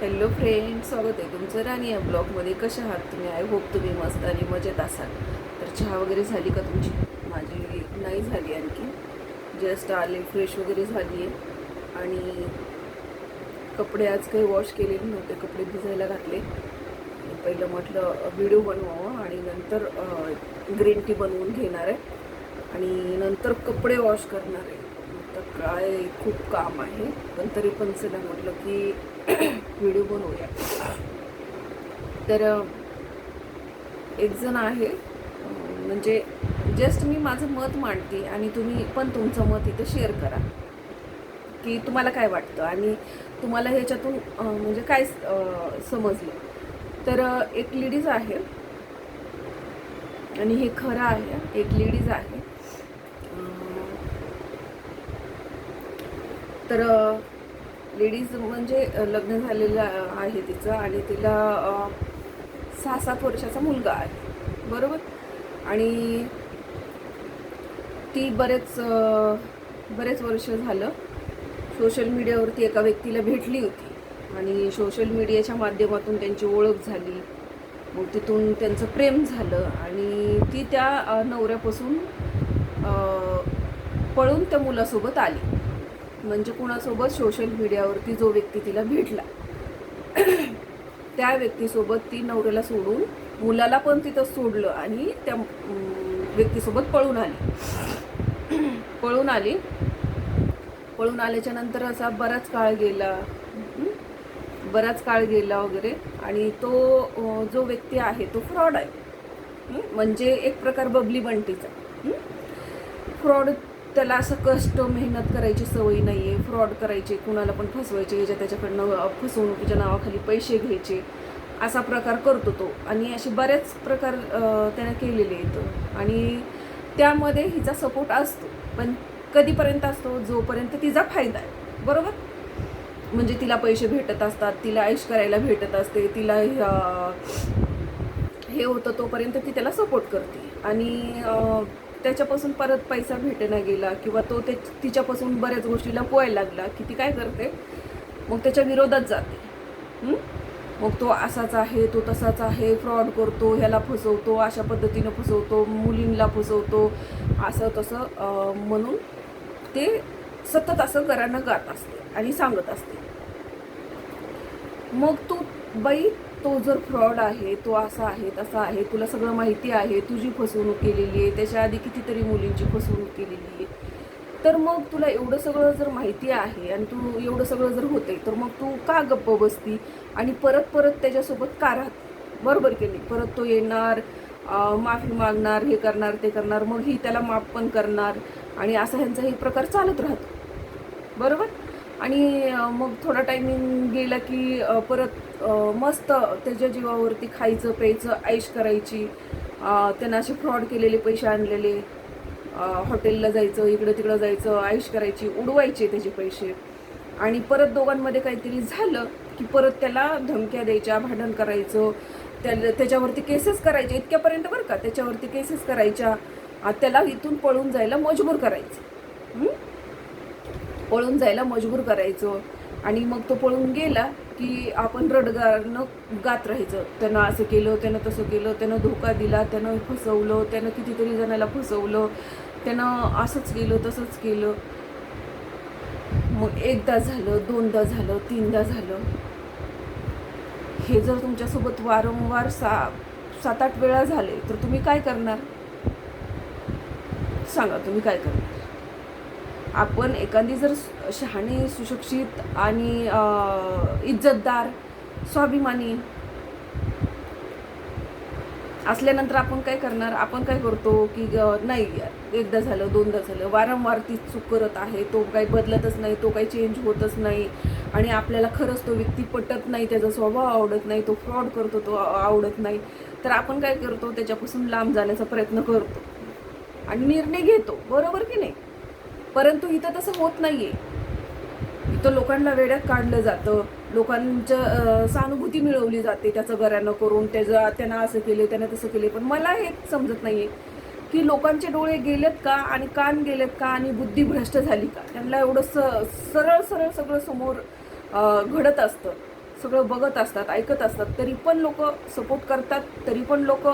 Hello friend स्वागत आहे तुमचं राणी या ब्लॉगमध्ये. कशा आहात तुम्ही? आय होप तुम्ही मस्त आणि मजेत असाल. तर चहा वगैरे झाली का तुमची? माझी नाही झाली आणखी. जस्ट आले फ्रेश वगैरे झाली आहे आणि कपडे आज काही वॉश केलेले नव्हते कपडे भिजायला घातले. पहिलं म्हटलं व्हिडिओ बनवावं आणि नंतर ग्रीन टी बनवून घेणार आहे. आणि नंतर कपडे वॉश करणार आहे. तर काय खूप काम आहे. पण तरी पण चला म्हटलं की व्हिडिओ बनवूया. तर एक जण आहे म्हणजे जस्ट मी माझं मत मांडते आणि तुम्ही पण तुमचं मत इथं शेअर करा. की तुम्हाला काय वाटतं? आणि तुम्हाला ह्याच्यातून म्हणजे काय समजलं? तर एक लेडीज आहे. आणि हे खरं आहे. एक लेडीज आहे. तर लेडीज म्हणजे लग्न झालेलं आहे तिचं आणि तिला सहा सात वर्षाचा मुलगा आहे. बरोबर? आणि ती बरेच बरेच वर्ष झालं सोशल मीडियावरती एका व्यक्तीला भेटली होती. आणि सोशल मीडियाच्या माध्यमातून त्यांची ओळख झाली. मग तिथून त्यांचं प्रेम झालं आणि ती त्या नवऱ्यापासून पळून त्या मुलासोबत आली. म्हणजे कुणासोबत सोशल मीडियावरती जो व्यक्ती तिला भेटला त्या व्यक्तीसोबत ती नवऱ्याला सोडून मुलाला पण तिथं सोडलं आणि त्या व्यक्तीसोबत पळून आली. पळून आली. पळून आल्याच्यानंतर असा बराच काळ गेला बराच काळ गेला वगैरे आणि तो जो व्यक्ती आहे तो फ्रॉड आहे. म्हणजे एक प्रकार बबली बंटीचा. फ्रॉड त्याला असं कष्ट मेहनत करायची सवय नाही आहे फ्रॉड करायचे कुणाला पण फसवायचे याच्या त्याच्याकडनं फसवणुकीच्या नावाखाली पैसे घ्यायचे असा प्रकार करतो तो. आणि असे बरेच प्रकार त्याने केलेले आहेत. आणि त्यामध्ये हिचा सपोर्ट असतो. पण कधीपर्यंत असतो? जोपर्यंत तिचा फायदा आहे. बरोबर? म्हणजे तिला पैसे भेटत असतात तिला ऐश करायला भेटत असते तिला हे होतं तोपर्यंत ती त्याला सपोर्ट करते. आणि त्याच्यापासून परत पैसा भेटेना गेला किंवा तो ते तिच्यापासून बऱ्याच गोष्टी लपवायला लागला की ती काय करते? मग त्याच्या विरोधात जाते. मग तो असाच आहे तो तसाच आहे फ्रॉड करतो ह्याला फसवतो अशा पद्धतीनं फसवतो मुलींला फसवतो असं तसं म्हणून ते सतत असं घरानं गात असते आणि सांगत असते. मग तू बाई तो जर फ्रॉड आहे तो असा आहे तसा आहे तुला सगळं माहिती आहे तुझी फसवणूक केलेली आहे त्याच्या आधी कितीतरी मुलींची फसवणूक केलेली आहे. तर मग तुला एवढं सगळं जर माहिती आहे आणि तू एवढं सगळं जर होते तर मग तू का गप्प बसती? आणि परत परत त्याच्यासोबत का राहते? बरोबर केली परत तो येणार माफी मागणार हे करणार ते करणार मग ही त्याला माफ पण करणार आणि असा ह्यांचा हे प्रकार चालत राहतो. बरोबर? आणि मग थोडा टायमिंग गेला की परत मस्त त्याच्या जीवावरती खायचं प्यायचं ऐश करायची. त्यांना त्यानं असे फ्रॉड केलेले पैसे आणलेले. हॉटेलला जायचं इकडं तिकडं जायचं ऐश करायची उडवायचे त्याचे पैसे. आणि परत दोघांमध्ये काहीतरी झालं की परत त्याला धमक्या द्यायच्या भांडण करायचं. त्याला त्याच्यावरती केसेस करायचे इतक्यापर्यंत बरं का त्याच्यावरती केसेस करायच्या. त्याला इथून पळून जायला मजबूर करायचं. पळून जायला मजबूर करायचं. आणि मग तो पळून गेला की आपण रडगारनं गात राहायचं. त्यानं असं केलं त्यानं तसं केलं त्यानं धोका दिला त्यानं फसवलं त्यानं कितीतरी जणाला फसवलं त्यानं असंच केलं तसंच केलं. मग एकदा झालं दोनदा झालं तीनदा झालं. हे जर तुमच्यासोबत वारंवार सा सात आठ वेळा झाले तर तुम्ही काय करणार? सांगा तुम्ही काय करणार? आपण एखादी जर शहाणी सुशिक्षित आणि इज्जतदार स्वाभिमानी असल्यानंतर आपण काय करणार? आपण काय करतो की नाही एकदा झालं दोनदा झालं वारंवार ती चूक करत आहे तो काही बदलतच नाही तो काही चेंज होतच नाही आणि आपल्याला खरंच तो व्यक्ती पटत नाही त्याचा स्वभाव आवडत नाही तो फ्रॉड करतो तो आवडत नाही. तर आपण काय करतो? त्याच्यापासून लांब जाण्याचा प्रयत्न करतो आणि निर्णय घेतो. बरोबर की नाही? परंतु इथं तसं होत नाही आहे इथं लोकांना वेड्यात काढलं जातं. लोकांच्या सहानुभूती मिळवली जाते त्याचं घरानं करून. त्याचं त्यांना असं केलं त्यानं तसं केले. पण मला हे समजत आहे की लोकांचे डोळे गेलेत का आणि कान गेलेत का आणि बुद्धी भ्रष्ट झाली का? त्यांना एवढं स सरळ सरळ सगळं समोर घडत असतं. सगळं बघत असतात ऐकत असतात. तरी पण लोक सपोर्ट करतात. तरी पण लोक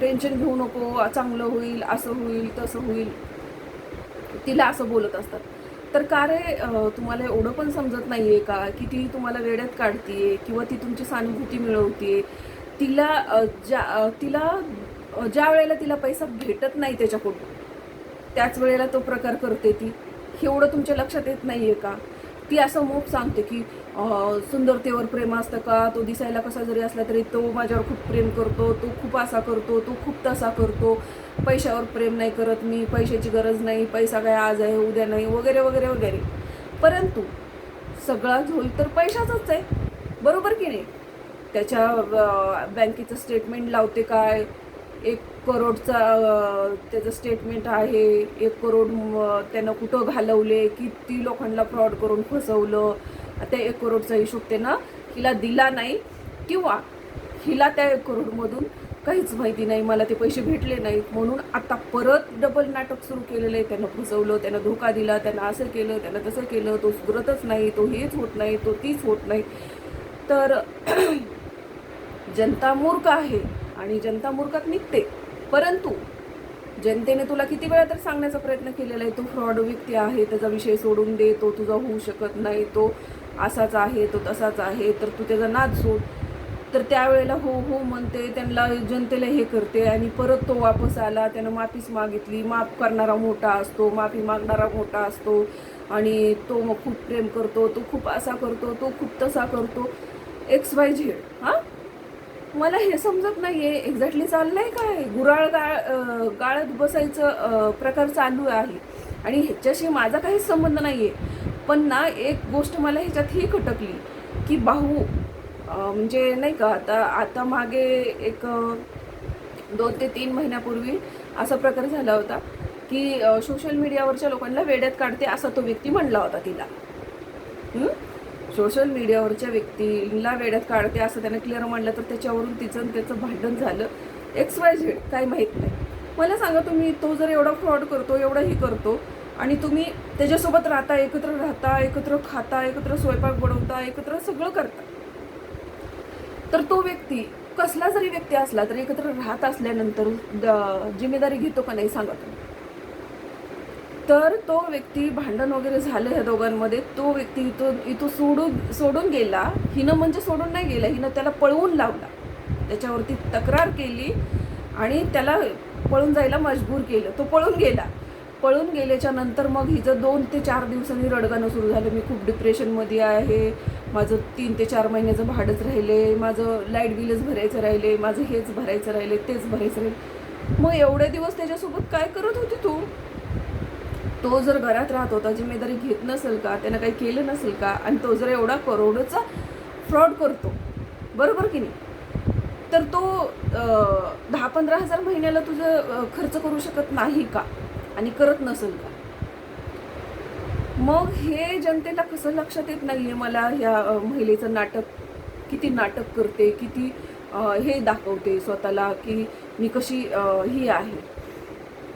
टेन्शन घेऊ नको चांगलं होईल असं होईल तसं होईल. तिला असं बोलत असतात. तर का रे तुम्हाला एवढं पण समजत नाही आहे का की ती तुम्हाला वेड्यात काढतीये किंवा ती तुमची सानुभूती मिळवतीये? तिला ज्या तिला ज्या वेळेला तिला पैसा भेटत नाही त्याच्याकडून त्याच वेळेला तो प्रकार करते ती. एवढं तुमच्या लक्षात येत नाही आहे का? ती असं मोप सांगते की सुंदरतेवर प्रेम असतं का? तो दिसायला कसा जरी असला तरी तो माझ्यावर खूप प्रेम करतो तो खूप असा करतो तो खूप तसा करतो. पैशावर प्रेम नाही करत मी पैशाची गरज नाही पैसा काय आज आहे उद्या नाही वगैरे वगैरे वगैरे. परंतु सगळा झोल तर पैशाचाच आहे. बरोबर की नाही? त्याच्या बँकेचं स्टेटमेंट लावते काय? एक करोडचा त्याचं स्टेटमेंट आहे. एक करोड त्यानं कुठं घालवले? किती लोकांना फ्रॉड करून फसवलं? त्या एक करोडचा हिशोब त्यानं हिला दिला नाही किंवा हिला त्या एक करोडमधून काहीच माहिती नाही मला ते पैसे भेटले नाहीत. म्हणून आता परत डबल नाटक सुरू केलेलं आहे. त्यानं फसवलं त्यानं धोका दिला त्यानं असं केलं त्यानं तसं केलं तो सुधरतच नाही तो हेच होत नाही तो तीच होत नाही. तर जनता मूर्ख आहे आणि जनता मूर्खात निघते. परंतु जनतेने तुला किती वेळा तर सांगण्याचा प्रयत्न केलेला आहे तो फ्रॉड व्यक्ती आहे त्याचा विषय सोडून दे तो तुझा होऊ शकत नाही तो असाच आहे तो तसाच आहे तर तू त्याचा नाद सोड. तर त्यावेळेला हो हो म्हणते त्यांना जनतेला हे करते आणि परत तो वापस आला त्यानं माफीच मागितली. माफ करणारा मोठा असतो माफी मागणारा मोठा असतो आणि तो मग खूप प्रेम करतो तो खूप असा करतो तो खूप तसा करतो. एक्स वाय झेड हां? मला हे समजत नाही आहे एक्झॅक्टली चाललं आहे काय? गुराळ गाळ गाळत बसायचं प्रकार चालू आहे. आणि ह्याच्याशी माझा काहीच संबंध नाही आहे पण ना एक गोष्ट मला ह्याच्यात ही खटकली की भाऊ म्हणजे नाही का आता आता मागे एक दोन ते तीन महिन्यापूर्वी असा प्रकार झाला होता की सोशल मीडियावरच्या लोकांना वेड्यात काढते असा तो व्यक्ती म्हणला होता तिला. सोशल मीडियावरच्या व्यक्तीला वेड्यात काढते असं त्याने क्लिअर म्हणलं तर त्याच्यावरून तिचं त्याचं भांडण झालं. एक्स वाय झेड काय माहीत नाही. मला सांगा तुम्ही तो जर एवढा फ्रॉड करतो एवढाही करतो आणि तुम्ही त्याच्यासोबत राहता एकत्र राहता एकत्र खाता एकत्र स्वयंपाक बनवता एकत्र सगळं करता. तर तो व्यक्ती कसला जरी व्यक्ती असला तरी एकत्र राहत असल्यानंतर जिम्मेदारी घेतो का नाही सांगा तुम्ही. तर तो व्यक्ती भांडण वगैरे झालं ह्या दोघांमध्ये तो व्यक्ती इथून इथून सोडून सोडून गेला. हिनं म्हणजे सोडून नाही गेला हिनं त्याला पळवून लावला. त्याच्यावरती तक्रार केली आणि त्याला पळून जायला मजबूर केलं. तो पळून गेला. पळून गेल्याच्यानंतर मग हिचं दोन ते चार दिवसांनी रडगाणं सुरू झालं. मी खूप डिप्रेशनमध्ये आहे. माझं तीन ते चार महिन्याचं भाडंच राहिले माझं लाइट बिलच भरायचं राहिले माझं हेच भरायचं राहिले तेच भरायचं राहिले. मग एवढे दिवस त्याच्यासोबत काय करत होती तू? तो जर घरात राहत होता जिम्मेदारी घेत नसेल का त्यानं काही केलं नसेल का आणि तो जर एवढा करोडचा फ्रॉड करतो बरोबर की नाही? तर तो दहा पंधरा हजार महिन्याला तुझं खर्च करू शकत नाही का? आणि करत नसेल का? मग हे जनतेला कसं लक्षात येत नाही आहे मला ह्या महिलेचं नाटक किती नाटक करते किती हे दाखवते स्वतःला की मी कशी ही आहे.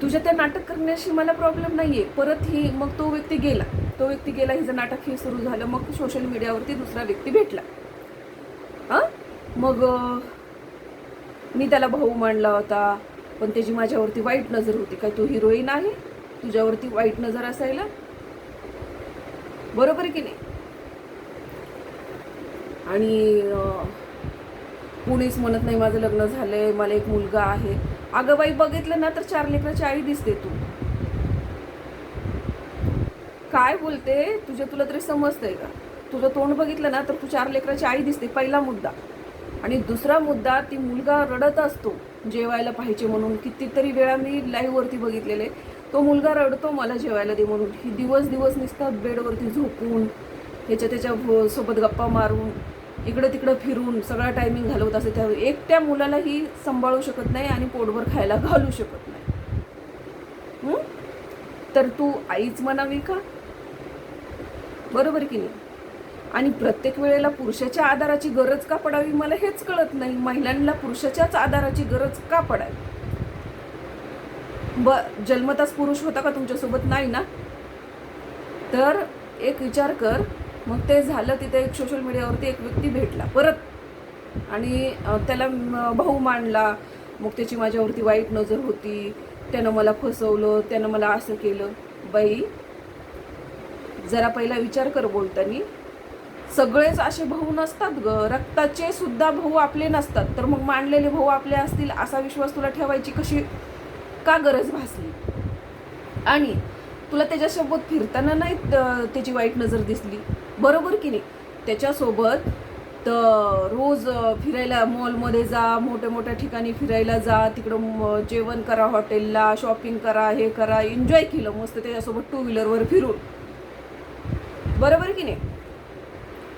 तुझ्या त्या नाटक करण्याशी मला प्रॉब्लेम नाही आहे परत ही मग तो व्यक्ती गेला. तो व्यक्ती गेला हिचं नाटक हे सुरू झालं मग सोशल मीडियावरती दुसरा व्यक्ती भेटला. हां? मग मी त्याला भाऊ मांडला होता. पण त्याची माझ्यावरती वाईट नजर होती काय तू हिरोईन आहे? तुझ्यावरती वाईट नजर असायला? बरोबर आहे की नाही? आणि कुणीच म्हणत नाही माझं लग्न झालंय मला एक मुलगा आहे. अगं बाई बघितलं ना तर चार लेकराची आई दिसते तू. काय बोलते? तुझ्या तुला तरी समजतंय का? तुझं तोंड बघितलं ना तर तू चार लेकराची आई दिसते पहिला मुद्दा. आणि दुसरा मुद्दा ती मुलगा रडत असतो. जेवायला पाहिजे म्हणून कितीतरी वेळा मी लाईव्हवरती बघितलेले. तो मुलगा रडतो मला जेवायला दे म्हणून. ही दिवस दिवस नुसता बेडवरती झोपून ह्याच्या त्याच्या सोबत गप्पा मारून इकडं तिकडं फिरून सगळा टायमिंग घालवत असते. त्या एकट्या मुलाला ही सांभाळू शकत नाही आणि पोटभर खायला घालू शकत नाही. तर तू आईच म्हणावी का? बरोबर की नाही? आणि प्रत्येक वेळेला पुरुषाच्या आधाराची गरज का पडावी मला हेच कळत नाही. महिलांना पुरुषाच्याच आधाराची गरज का पडावी? ब जन्मताच पुरुष होता का तुमच्यासोबत? नाही ना? तर एक विचार कर. मग ते झालं तिथे एक सोशल मीडियावरती एक व्यक्ती भेटला परत. आणि त्याला भाऊ मांडला मग त्याची माझ्यावरती वाईट नजर होती. त्यानं मला फसवलं. त्यानं मला असं केलं. बाई जरा पहिला विचार कर बोलताना. सगळेच असे भाऊ नसतात ग. रक्ताचे सुद्धा भाऊ आपले नसतात. तर मग मांडलेले भाऊ आपले असतील असा विश्वास तुला ठेवायची कशी का गरज भासली? आणि तुला त्याच्यासोबत फिरताना नाही त्याची वाईट नजर दिसली? बरोबर की नाही? त्याच्यासोबत तर रोज फिरायला मॉलमध्ये जा मोठ्या मोठ्या ठिकाणी फिरायला जा तिकडं जेवण करा हॉटेलला शॉपिंग करा हे करा एन्जॉय केलं मस्त त्याच्यासोबत टू व्हीलरवर फिरून. बरोबर की नाही?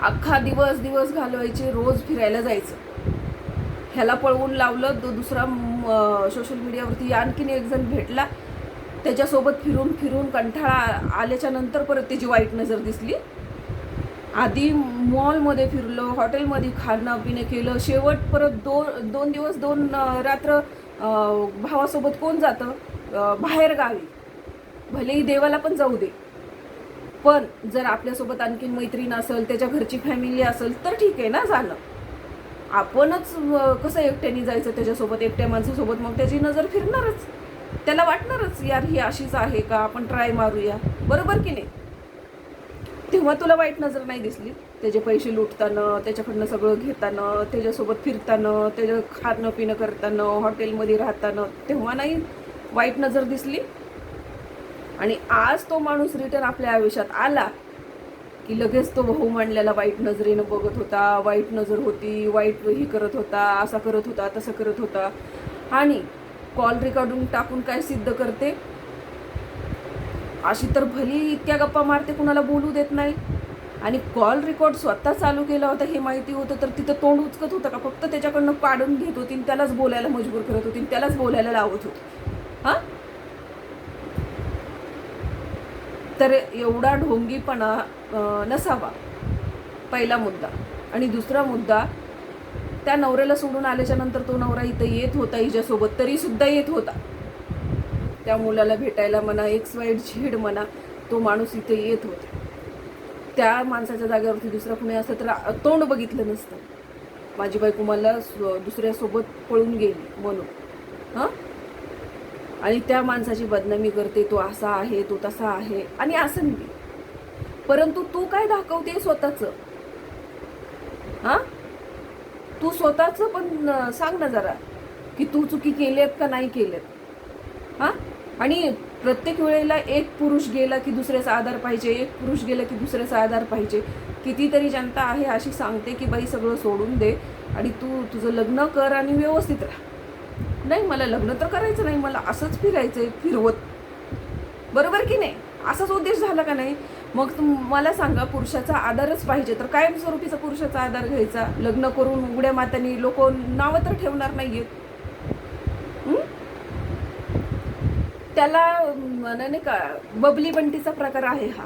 अख्खा दिवस दिवस घालवायचे रोज फिरायला जायचं. ह्याला पळवून लावलं तो दुसरा सोशल मीडियावरती आणखीन एक जण भेटला. त्याच्यासोबत फिरून फिरून कंठाळा आल्याच्यानंतर परत त्याची वाईट नजर दिसली. आधी मॉलमध्ये फिरलो हॉटेलमध्ये खाणं पिणं केलं. शेवट परत दोन दोन दिवस दोन रात्र भावासोबत कोण जातं? बाहेर गावी भलेही देवाला पण जाऊ दे. पण जर आपल्यासोबत आणखीन मैत्रीण असेल त्याच्या घरची फॅमिली असेल तर ठीक आहे ना झालं. आपणच कसं एकट्याने जायचं त्याच्यासोबत? एकट्या माणसासोबत मग त्याची नजर फिरणारच. त्याला वाटणारच यार ही अशीच आहे का? आपण ट्राय मारूया. बरोबर की नाही? तेव्हा तुला वाईट नजर नाही दिसली? त्याचे पैसे लुटताना त्याच्याकडनं सगळं घेताना त्याच्यासोबत फिरताना त्याचं खाणं पिणं करताना हॉटेलमध्ये राहताना तेव्हा नाही वाईट नजर दिसली? आणि आज तो माणूस रिटर्न आपल्या आयुष्यात आला की लगेच तो भाऊ मांडल्याला वाईट नजरेनं बघत होता वाईट नजर होती वाईट ही करत होता असा करत होता तसं करत होता. आणि कॉल रेकॉर्डिंग टाकून काय सिद्ध करते? अशी तर भली इतक्या गप्पा मारते कुणाला बोलू देत नाही. आणि कॉल रेकॉर्ड स्वतः चालू केला होता हे माहिती होतं तर तिथं तोंड उचकत होतं का? फक्त त्याच्याकडनं काढून घेत होती त्यालाच बोलायला मजबूर करत होती त्यालाच बोलायला लावत होती. हां? तर एवढा ढोंगीपणा नसावा पहिला मुद्दा. आणि दुसरा मुद्दा त्या नवऱ्याला सोडून आल्याच्यानंतर तो नवरा इथं येत होता हिच्यासोबत तरी सुद्धा येत होता. त्या मुलाला भेटायला म्हणा एक्स वाईट झेड म्हणा तो माणूस इथे येत होता. त्या माणसाच्या जागेवरती दुसरा कुणी असतं तर तोंड बघितलं नसतं. माझी बायको मला दुसऱ्यासोबत पळून गेली म्हणून. हां? आणि त्या माणसाची बदनामी करते तो असा आहे तो तसा आहे. आणि असं नाही. परंतु तू काय दाखवते स्वतःचं? हां? तू स्वतःचं पण सांग ना जरा की तू चुकी केल्यात का नाही केल्यात हां? आणि प्रत्येक वेळेला एक पुरुष गेला की दुसऱ्याचा आधार पाहिजे एक पुरुष गेला की दुसऱ्याचा आधार पाहिजे. कितीतरी जनता आहे अशी सांगते की बाई सगळं सोडून दे आणि तू तुझं लग्न कर आणि व्यवस्थित राहा. नाही मला लग्न तर करायचं नाही मला असंच फिरायचं आहे फिरवत. बरोबर की नाही? असाच उद्देश झाला का नाही? मग मला सांगा पुरुषाचा आधारच पाहिजे. तर कायमस्वरूपीचा पुरुषाचा आधार घ्यायचा. लग्न करून उघड्या मातांनी लोक नावं तर ठेवणार नाहीयेत. आहेत त्याला नाही का बबली बंटीचा प्रकार आहे हा.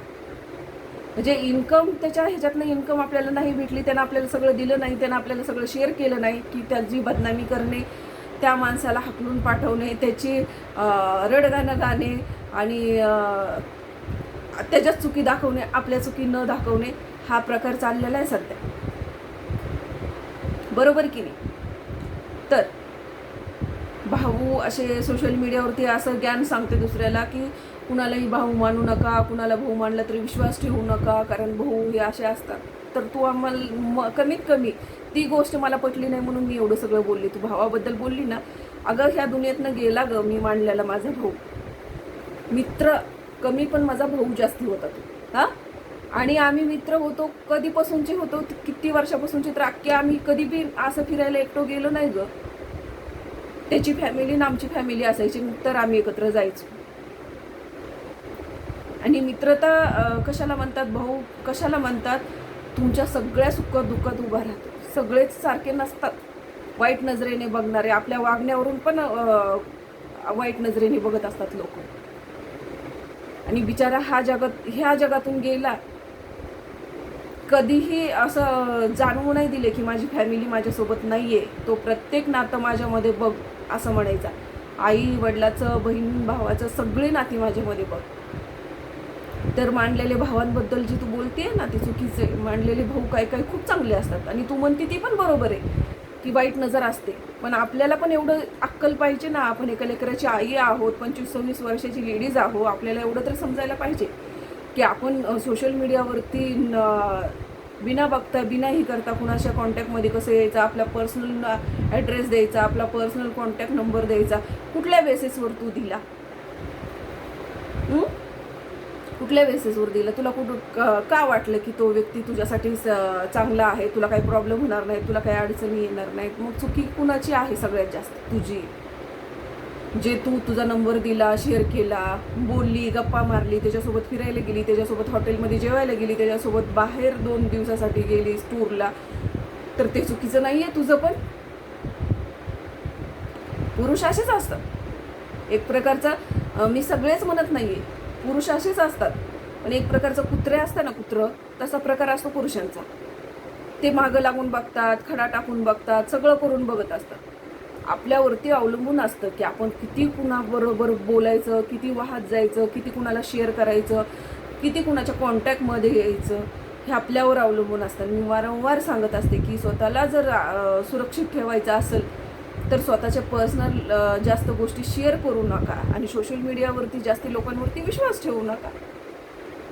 म्हणजे इन्कम त्याच्या ह्याच्यातनं इन्कम आपल्याला नाही भेटली त्यानं आपल्याला सगळं दिलं नाही त्यानं आपल्याला सगळं शेअर केलं नाही की त्याची बदनामी करणे त्या माणसाला हकलून पाठवणे त्याची रडगाणं गाणे आणि त्याच्यात चुकी दाखवणे आपल्या चुकी न दाखवणे हा प्रकार चाललेला आहे सध्या. बरोबर की नाही? तर भाऊ असे सोशल मीडियावरती असं ज्ञान सांगते दुसऱ्याला की कुणालाही भाऊ मानू नका कुणाला भाऊ मानला तरी विश्वास ठेवू नका कारण भाऊ हे असे असतात. तर तू आम्हाला म कमीत कमी ती गोष्ट मला पटली नाही म्हणून मी एवढं सगळं बोलली. तू भावाबद्दल बोलली ना अगं ह्या दुनियेतनं गेला गं मी मांडलेला माझा भाऊ. मित्र कमी पण माझा भाऊ जास्ती होता तो. हां? आणि आम्ही मित्र होतो कधीपासूनचे होतो किती वर्षापासूनचे तर अख्खे आम्ही कधी बी असं फिरायला एकटो गेलो नाही गं. त्याची फॅमिली ना आमची फॅमिली असायची तर आम्ही एकत्र जायचो. आणि मित्रता कशाला म्हणतात भाऊ? कशाला म्हणतात? तुमच्या सगळ्या सुख दुःखात उभा राहतो. सगळेच सारखे नसतात. वाईट नजरेने बघणारे आपल्या वागण्यावरून पण वाईट नजरेने बघत असतात लोक. आणि बिचारा हा जगात ह्या जगातून गेला. कधीही असं जाणवू नाही दिले की माझी फॅमिली माझ्यासोबत नाही आहे तो प्रत्येक नातं माझ्यामध्ये बघ असं म्हणायचा. आई वडिलाचं बहीण भावाचं सगळे नाती माझ्यामध्ये बघ. तर मांडलेले भावांबद्दल जी तू बोलते ना ते चुकीचे. मांडलेले भाऊ काय काय खूप चांगले असतात. आणि तू म्हणते ती पण बरोबर आहे की वाईट नजर असते. पण आपल्याला पण एवढं अक्कल पाहिजे ना आपण एका लेकराची आई आहोत पंचवीस सव्वीस वर्षाची लेडीज आहो आपल्याला एवढं तर समजायला पाहिजे की आपण सोशल मीडियावरती न- बिना बघता बिना ही करता कुणाच्या कॉन्टॅक्टमध्ये कसं यायचं आपला पर्सनल ॲड्रेस द्यायचा आपला पर्सनल कॉन्टॅक्ट नंबर द्यायचा कुठल्या बेसिसवर तू दिला? कुठल्या बेसिसवर दिलं? तुला कुठं का वाटलं की तो व्यक्ती तुझ्यासाठी चांगला आहे? तुला काही प्रॉब्लेम होणार नाही तुला काही अडचणी येणार नाहीत? मग चुकी कुणाची आहे सगळ्यात जास्त? तुझी. जे तू तुझा नंबर दिला शेअर केला बोलली गप्पा मारली त्याच्यासोबत फिरायला गेली त्याच्यासोबत हॉटेलमध्ये जेवायला गेली त्याच्यासोबत बाहेर दोन दिवसासाठी गेली टूरला तर ते चुकीचं नाही आहे तुझं पण? पुरुष असेच असतात. एक प्रकारचा मी सगळेच म्हणत नाही आहे पुरुष असेच असतात. पण एक प्रकारचं कुत्रे असतं ना कुत्रं तसा प्रकार असतो पुरुषांचा. ते मागं लागून बघतात खडा टाकून बघतात सगळं करून बघत असतात. आपल्यावरती अवलंबून असतं की आपण किती कुणाबरोबर बोलायचं किती वाहत जायचं किती कुणाला शेअर करायचं किती कुणाच्या कॉन्टॅक्टमध्ये यायचं हे आपल्यावर अवलंबून असतं. मी वारंवार सांगत असते की स्वतःला जर सुरक्षित ठेवायचं असेल तर स्वतःच्या पर्सनल जास्त गोष्टी शेअर करू नका आणि सोशल मीडियावरती जास्त लोकांवरती विश्वास ठेवू नका.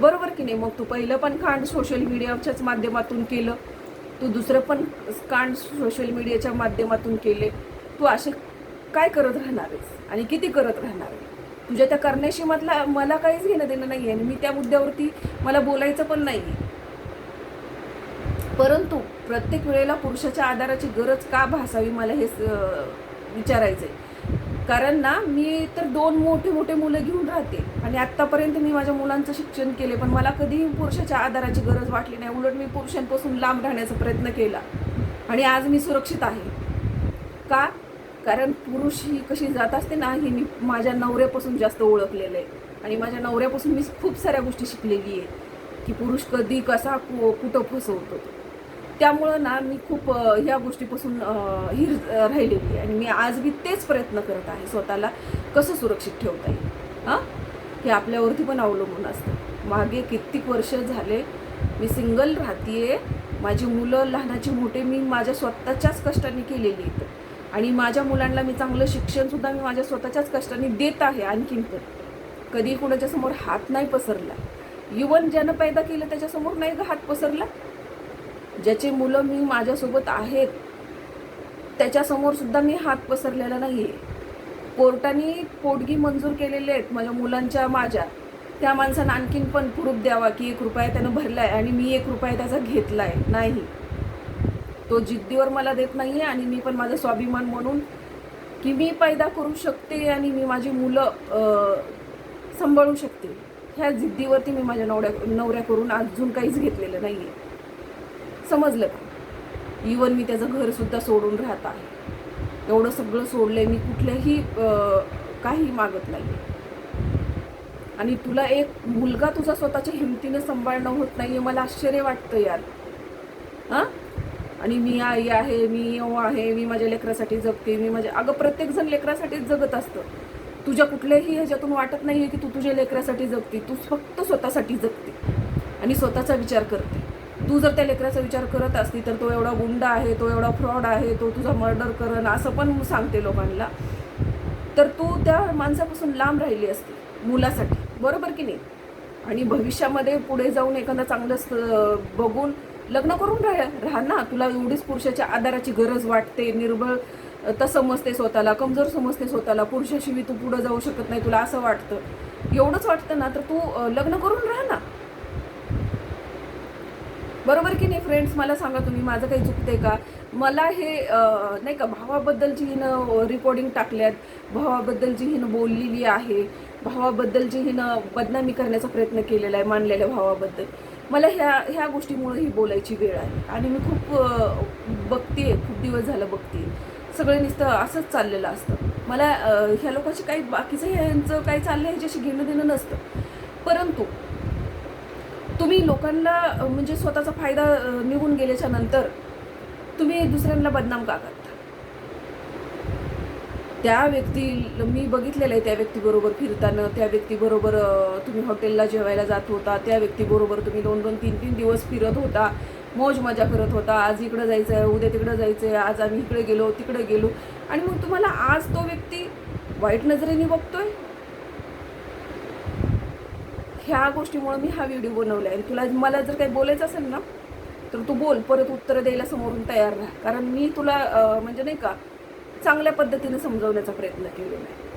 बरोबर की नाही? मग तू पहिलं पण कांड सोशल मीडियाच्याच माध्यमातून केलं. तू दुसरं पण कांड सोशल मीडियाच्या माध्यमातून केले. तू असे काय करत राहणार आहेस? आणि किती करत राहणार आहे तुझ्या त्या करण्याशी मधला मला काहीच घेणं देणं नाही आहे आणि मी त्या मुद्द्यावरती मला बोलायचं पण नाही आहे परंतु प्रत्येक वेळेला पुरुषाच्या आधाराची गरज का भासावी मला हे विचारायचं आहे कारण ना मी तर दोन मोठे मोठे मुलं घेऊन राहते. आणि आत्तापर्यंत मी माझ्या मुलांचं शिक्षण केले पण मला कधीही पुरुषाच्या आधाराची गरज वाटली नाही. उलट मी पुरुषांपासून लांब राहण्याचा प्रयत्न केला. आणि आज मी सुरक्षित आहे. का? कारण पुरुष ही कशी जात असते ना ही मी माझ्या नवऱ्यापासून जास्त ओळखलेलं आहे. आणि माझ्या नवऱ्यापासून मी खूप साऱ्या गोष्टी शिकलेली आहे. की पुरुष कधी कसा कुठं फसवतो. तो. त्यामुळं ना मी खूप ह्या गोष्टीपासून हिर राहिलेली आहे आणि मी आज मी तेच प्रयत्न करत आहे स्वतःला कसं सुरक्षित ठेवता येईल. हां? हे आपल्यावरती पण अवलंबून असतं. मागे कित्येक वर्ष झाले मी सिंगल राहतीये. माझी मुलं लहानाची मोठे मी माझ्या स्वतःच्याच कष्टाने केलेली आहेत. आणि माझ्या मुलांना मी चांगलं शिक्षणसुद्धा मी माझ्या स्वतःच्याच कष्टाने देत आहे आणखीन तर. कधी कुणाच्या समोर हात नाही पसरला. इवन ज्यानं पैदा केलं त्याच्यासमोर नाही का हात पसरला? ज्याचे मुलं मी माझ्यासोबत आहेत त्याच्यासमोर सुद्धा मी हात पसरलेला नाही आहे कोर्टाने पोटगी मंजूर केलेले आहेत माझ्या मुलांच्या माझ्या. त्या माणसानं आणखीन पण प्रूफ द्यावा की एक रुपया त्यानं भरला आहे आणि मी एक रुपया त्याचा घेतला आहे नाही. तो जिद्दीवर मला देत नाही आहे आणि मी पण माझा स्वाभिमान म्हणून की मी पैदा करू शकते आणि मी माझी मुलं सांभाळू शकते. ह्या जिद्दीवरती मी माझ्या नवऱ्या नवऱ्या करून अजून काहीच घेतलेलं नाही आहे समजलं का? इवन मी त्याचं घरसुद्धा सोडून राहत आहे. एवढं सगळं सोडलंय मी कुठल्याही काही मागत नाही आणि तुला एक मुलगा तुझा स्वतःच्या हिमतीने सांभाळणं होत नाहीये मला आश्चर्य वाटतं यार. हां? आणि मी आई आहे मी येऊ आहे मी माझ्या लेकरासाठी जगते मी माझ्या अगं प्रत्येकजण लेकरासाठीच जगत असतं. तुझ्या कुठल्याही ह्याच्यातून वाटत नाही आहे की तू तुझ्या लेकरासाठी जगते तू फक्त स्वतःसाठी जगते. आणि स्वतःचा विचार करते. तू जर त्या लेकराचा विचार करत असती तर तो एवढा गुंड आहे तो एवढा फ्रॉड आहे तो तुझा मर्डर करण असं पण सांगते लोकांना. तर तू त्या माणसापासून लांब राहिली असती मुलासाठी. बरोबर की नाही? आणि भविष्यामध्ये पुढे जाऊन एखादा चांगलं बघून लग्न करून राह राहा ना. तुला एवढीच पुरुषाच्या आधाराची गरज वाटते निर्बळ तर समजते स्वतःला कमजोर समजते स्वतःला. पुरुषाशिवाय तू पुढं जाऊ शकत नाही तुला असं वाटतं. एवढंच वाटतं ना तर तू लग्न करून राहा ना. बरोबर की नाही फ्रेंड्स मला सांगा तुम्ही माझं काही चुकतंय का? मला हे नाही का भावाबद्दलची हिनं रेकॉर्डिंग टाकल्यात. भावाबद्दलची हिनं बोललेली आहे. भावाबद्दलची हिनं बदनामी करण्याचा प्रयत्न केलेला आहे मानलेल्या भावाबद्दल. मला ह्या ह्या गोष्टीमुळे ही बोलायची वेळ आहे आणि मी खूप बघते खूप दिवस झालं बघते सगळं नुसतं असंच चाललेलं असतं. मला ह्या लोकांची काही बाकीचं ह्यांचं काही चाललं ह्याच्याशी घेणं देणं नसतं. परंतु तुम्ही लोकांना म्हणजे स्वतःचा फायदा निघून गेल्याच्यानंतर तुम्ही दुसऱ्यांना बदनाम का करता? त्या व्यक्ती मी बघितलेलं आहे त्या व्यक्तीबरोबर फिरताना त्या व्यक्तीबरोबर तुम्ही हॉटेलला जेवायला जात होता त्या व्यक्तीबरोबर तुम्ही दोन दोन तीन तीन दिवस फिरत होता मौज मजा करत होता आज इकडं जायचं आहे उद्या तिकडं जायचं आहे आज आम्ही इकडे गेलो तिकडे गेलो. आणि मग तुम्हाला आज तो व्यक्ती वाईट नजरेने बघतोय? ह्या गोष्टीमुळे मी हा व्हिडिओ बनवला आहे तुला मला जर काही बोलायचं असेल ना तर तू बोल परत उत्तर द्यायला समोरून तयार नाही कारण मी तुला म्हणजे नाही का चांगल्या पद्धतीने समजवण्याचा प्रयत्न केलेला आहे.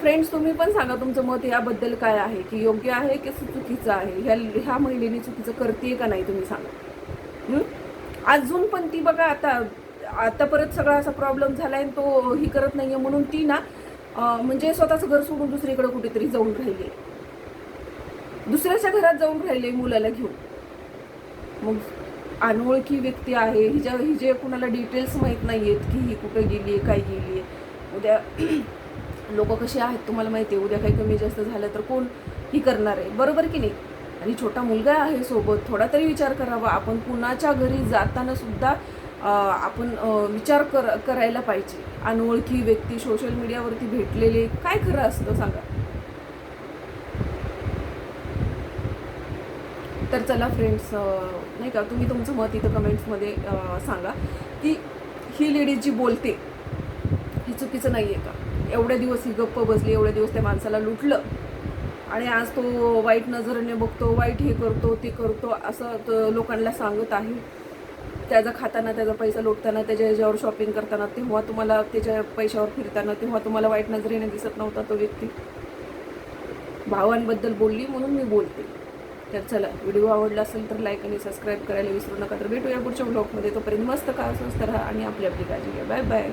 फ्रेंड्स तुम्ही पण सांगा तुमचं मत याबद्दल काय आहे? की योग्य आहे की चुकीचं आहे? ह्या ह्या महिलेने चुकीचं करते का नाही तुम्ही सांगा. अजून पण ती बघा आता आता परत सगळा असा प्रॉब्लेम झाला आणि तो ही करत नाही आहे म्हणून ती ना म्हणजे स्वतःचं घर सोडून दुसरीकडे कुठेतरी जाऊन राहिले. दुसऱ्याच्या घरात जाऊन राहिले मुलाला घेऊन. मग अनोळखी व्यक्ती आहे. हिच्या हिजे कुणाला डिटेल्स माहीत नाही आहेत की ही कुठं गेली आहे काय गेली आहे उद्या लोक कसे आहेत तुम्हाला माहिती आहे. उद्या काही कमी जास्त झालं तर कोण ही करणार आहे? बरोबर की नाही? आणि छोटा मुलगा आहे सोबत थोडा तरी विचार करावा. आपण कुणाच्या घरी जाताना सुद्धा आपण विचार कर करायला पाहिजे. अनोळखी व्यक्ती सोशल मीडियावरती भेटलेले काय खरं असतं सांगा? तर चला फ्रेंड्स नाही का तुम्ही तुमचं मत इथं कमेंट्समध्ये सांगा की ही लेडीज जी बोलते ही चुकीचं नाही आहे का? एवढ्या दिवस ही गप्प बसली एवढ्या दिवस त्या माणसाला लुटलं. आणि आज तो वाईट नजरेने बघतो वाईट हे करतो ते करतो असं लोकांना सांगत आहे. त्याचा खाताना त्याचा पैसा लुटताना त्याच्या ह्याच्यावर शॉपिंग करताना तेव्हा तुम्हाला त्याच्या पैशावर फिरताना तेव्हा तुम्हाला वाईट नजरेने दिसत नव्हता तो व्यक्ती. भावांबद्दल बोलली म्हणून मी बोलते. तर चला व्हिडिओ आवडला असेल तर लाईक आणि सबस्क्राईब करायला विसरू नका. तर भेटूया पुढच्या ब्लॉगमध्ये तोपर्यंत मस्त का स्वस्त राहा आणि आपली आपली काळजी घ्या. Bye bye